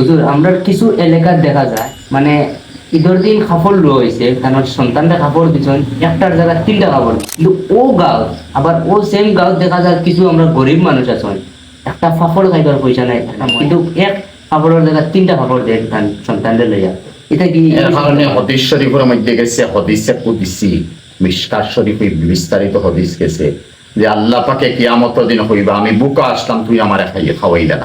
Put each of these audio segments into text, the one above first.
হুজুর, আমরা কিছু এলাকার দেখা যায় মানে ঈদের দিন লো হয়েছে কারণ সন্তানরা কাপড় দিচ্ছেন একটার জায়গায় তিনটা কাপড়, কিন্তু ও গাঁও, আবার ও সেম গাঁও দেখা যায় কিছু আমরা গরিব মানুষ আছেন একটা কাপড় খাইবার পয়সা নাই কিন্তু এক কাপড়ের জায়গায় তিনটা কাপড় দেয় সন্তানদের লইয়া। এটা কি কারণে হদিস শরীফের মধ্যে গেছে, হদিসে কুদিসি শরীফে বিস্তারিত হদিস গেছে, যে আল্লাহ পাকে কিয়ামত দিন হইবা আমি বুকা আসলাম, তুই আমার খাইয়ে খাওয়াইলে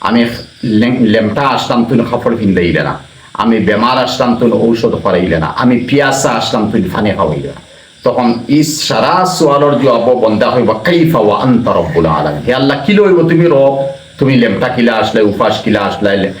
আমি লেম- লেমটা আসলাম তুই কাপড় ফিন্দাইলে না আমি বেমার আসলাম তুই ঔষধ করাইলে না আমি পিয়াসা আসলাম তুই ফানে খাওয়াইলে না তখন ই সারা সোয়ালর জবাব বন্ধা হইব, কাইফা ওয়া আনতা রব্বুল আলামিন। হে আল্লাহ, কি লইব তুমি রব? তুমি লেমটা কিলা আসলে উপাস কিলা আসলে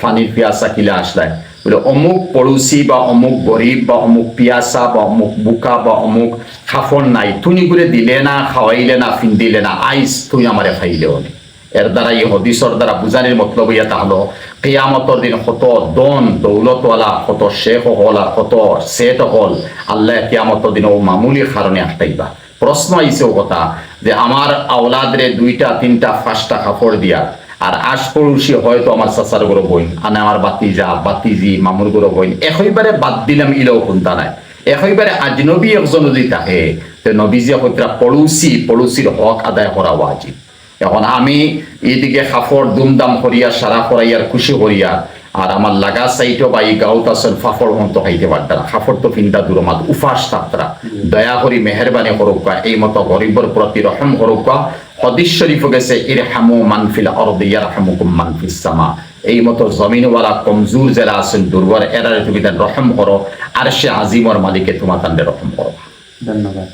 ফানির পিয়াসা কিলা আসলে বলে, অমুক পড়োশি বা অমুক গরিব বা অমুক পিয়াসা বা অমুক বুকা বা অমুক খাফন নাই। তুমি করে দিলে না, খাওয়াইলে না ফিন্দিলে না। আইস তুই আমারে খাইলেও নে। এর দ্বারা এই হদিসর দ্বারা বুঝানির মতলব ইয়া তাহলো কিয়ামতর দিন কত দন দৌলতওয়ালা কত শেখ হল আর কত সেট হল আল্লাহ কিয়ামতর দিন ও মামুলি কারণে আটটাইবা প্রশ্ন আইছে ও কথা যে আমার আওলাদরে দুইটা, তিনটা পাঁচটা কাপড় দিয়া আর আশ পড়ুষি হয়তো আমার চাচার গরো বইন, আনে আমার বাতিজা, বাতিজি মামুর গরো বইন একইবারে বাদ দিলাম ইলেও কোনটা নাই। একইবারে আজনবী একজন যদি থাকে, তো নবীজি হইতরা পড়ুসি পড়ুসির হক আদায় করা ওয়াজিব এখন আমি এইদিকে খাফর দুমদাম করিয়া, সারা করাইয়ার খুশি করিয়া, আর আমার লাগা সাইটো বা এই গাঁত আসল ফাফর মন্ত খাইতে পারত না। খাফর তো ফিনটা দূরমাত উফাস তাত্রা। দয়া করি মেহরবানি করুক এই মতো গরিবর প্রতি রহম করুক হদিস শরীফ গেছে ইর হামু মানফিল অরদ ইয়ার হামুকুম মানফিস সামা। এই মতো জমিনওয়ালা কমজোর যারা আছেন, দুর্বল এরারে তুমি রহম করো আর সে আজিমর মালিকে তোমার তান্ডে রহম করো। ধন্যবাদ।